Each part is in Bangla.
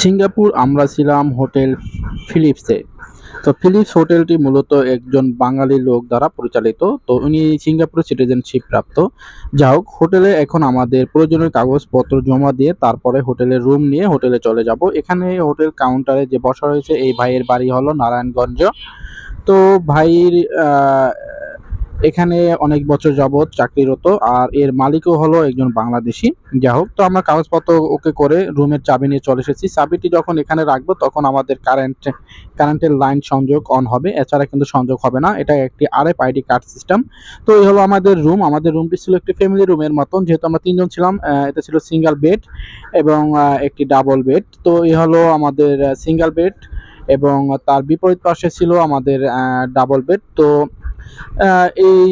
সিঙ্গাপুর আমরা ছিলাম হোটেল ফিলিপসে। তো ফিলিপস হোটেলটি মূলত একজন বাঙালি লোক দ্বারা পরিচালিত। তো উনি সিঙ্গাপুর সিটিজেনশিপ প্রাপ্ত। যা হোক, হোটেলে এখন আমাদের প্রয়োজনীয় কাগজপত্র জমা দিয়ে তারপরে হোটেলের রুম নিয়ে হোটেলে চলে যাব। এখানে হোটেল কাউন্টারে যে বসা রয়েছে, এই ভাইয়ের বাড়ি হলো নারায়ণগঞ্জ। তো ভাইয়ের এখানে অনেক বছর যাবৎ চাকরিরত, আর এর মালিকও হলো একজন বাংলাদেশি। যা হোক, তো আমরা কাগজপত্র ওকে করে রুমের চাবি নিয়ে চলে এসেছি। চাবিটি যখন এখানে রাখব, তখন আমাদের কারেন্ট কারেন্টের লাইন সংযোগ অন হবে। এছাড়া কিন্তু সংযোগ হবে না। এটা একটি আরএফ আইডি কার্ড সিস্টেম তো এই হলো আমাদের রুম আমাদের রুমটি ছিল একটি ফ্যামিলি রুমের মতন। যেহেতু আমরা তিনজন ছিলাম এটা ছিল সিঙ্গেল বেড এবং একটি ডাবল বেড তো এই হলো আমাদের সিঙ্গেল বেড এবং তার বিপরীত পাশে ছিল আমাদের ডাবল বেড তো এই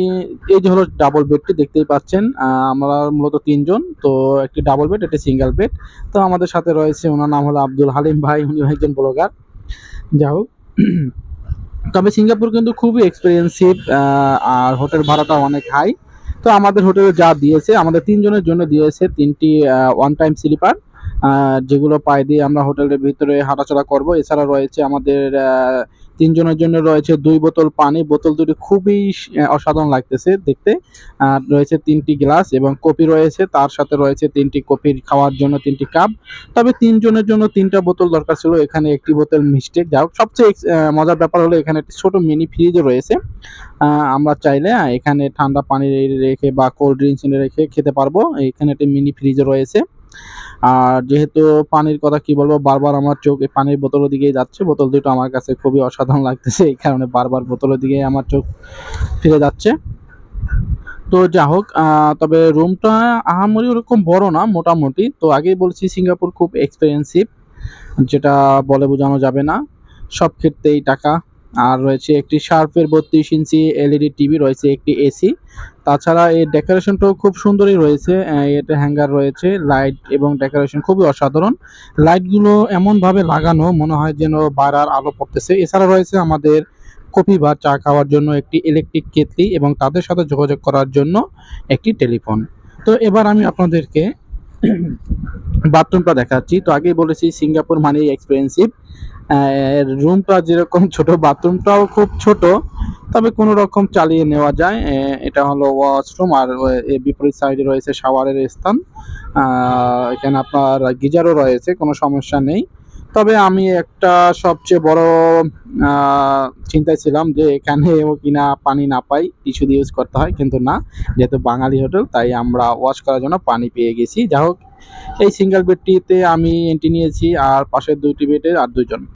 এই যে হলো ডাবল বেডটি দেখতেই পাচ্ছেন। আমরা মূলত তিনজন, তো একটি ডাবল বেড একটি সিঙ্গেল বেড তো আমাদের সাথে রয়েছে ওনার নাম হলো আব্দুল হালিম ভাই উনি একজন ব্লগার যা হোক। তবে সিঙ্গাপুর কিন্তু খুবই এক্সপেন্সিভ আর হোটেল ভাড়াটা অনেক হাই তো আমাদের হোটেলে যা দিয়েছে, আমাদের তিনজনের জন্য দিয়েছে তিনটি ওয়ান টাইম স্লিপার যেগুলো পায়ে দিয়ে আমরা হোটেলের ভিতরে হাঁটাচলা করব। এছাড়া রয়েছে আমাদের তিনজনের জন্য রয়েছে দুই বোতল পানি। বোতল দুটি খুবই অসাধারণ লাগতেছে দেখতে। আর রয়েছে তিনটি গ্লাস এবং কপি রয়েছে। তার সাথে রয়েছে তিনটি কপির খাওয়ার জন্য তিনটি কাপ। তবে তিনজনের জন্য তিনটা বোতল দরকার ছিল। এখানে একটি বোতল মিস্টেক যাই সবচেয়ে মজার ব্যাপার হলো এখানে একটি ছোট মিনি ফ্রিজও রয়েছে। আমরা চাইলে এখানে ঠান্ডা পানি রেখে বা কোল্ড ড্রিঙ্কস রেখে খেতে পারব। এখানে একটি মিনি ফ্রিজও রয়েছে। আর যেহেতু পানির কথা কি বলব, বারবার আমার চোখ এই পানির বোতলের দিকেই যাচ্ছে। বোতল দুটো আমার কাছে খুবই অসাধারণ লাগতেছে, এই কারণে বারবার বোতলের দিকে আমার চোখ ফিরে যাচ্ছে। তো যা হোক তবে রুমটা আহামরি ওরকম বড় না, মোটামুটি। তো আগেই বলছি সিঙ্গাপুর খুব এক্সপেন্সিভ যেটা বলে বোঝানো যাবে না। সব ক্ষেত্রেই টাকা। আর রয়েছে একটি শার্পের বত্রিশ ইঞ্চি এলইডি টিভি রয়েছে একটি এসি তাছাড়া এর ডেকোরেশনটাও খুব সুন্দরই রয়েছে। এটা হ্যাঙ্গার রয়েছে, লাইট এবং ডেকোরেশন খুবই অসাধারণ। লাইটগুলো এমনভাবে লাগানো, মনে হয় যেন বারার আলো পড়তেছে। এছাড়া রয়েছে আমাদের কফি বা চা খাওয়ার জন্য একটি ইলেকট্রিক কেতলি এবং তাদের সাথে যোগাযোগ করার জন্য একটি টেলিফোন। তো এবার আমি আপনাদেরকে বাথরুমটা দেখাচ্ছি। তো আগেই বলেছি, সিঙ্গাপুর মানেই এক্সপেন্সিভ রুমটা যেরকম ছোট বাথরুমটাও খুব ছোট, তবে কোনো রকম চালিয়ে নেওয়া যায়। এটা হলো ওয়াশরুম আর বিপরীত সাইডে রয়েছে শাওয়ারের স্থান। এখানে আপনার গিজারও রয়েছে, কোনো সমস্যা নেই। তবে আমি একটা সবচেয়ে বড় চিন্তায় ছিলাম যে এখানেও কিনা পানি না পাই টিস্যু ইউজ করতে হয়, কিন্তু না, যেহেতু বাঙালি হোটেল তাই আমরা ওয়াশ করার জন্য পানি পেয়ে গেছি। যাই হোক, এই সিঙ্গেল বেডটিতে আমি এন্ট্রি নিয়েছি, আর পাশের দুইটি বেডে আর দুইজন।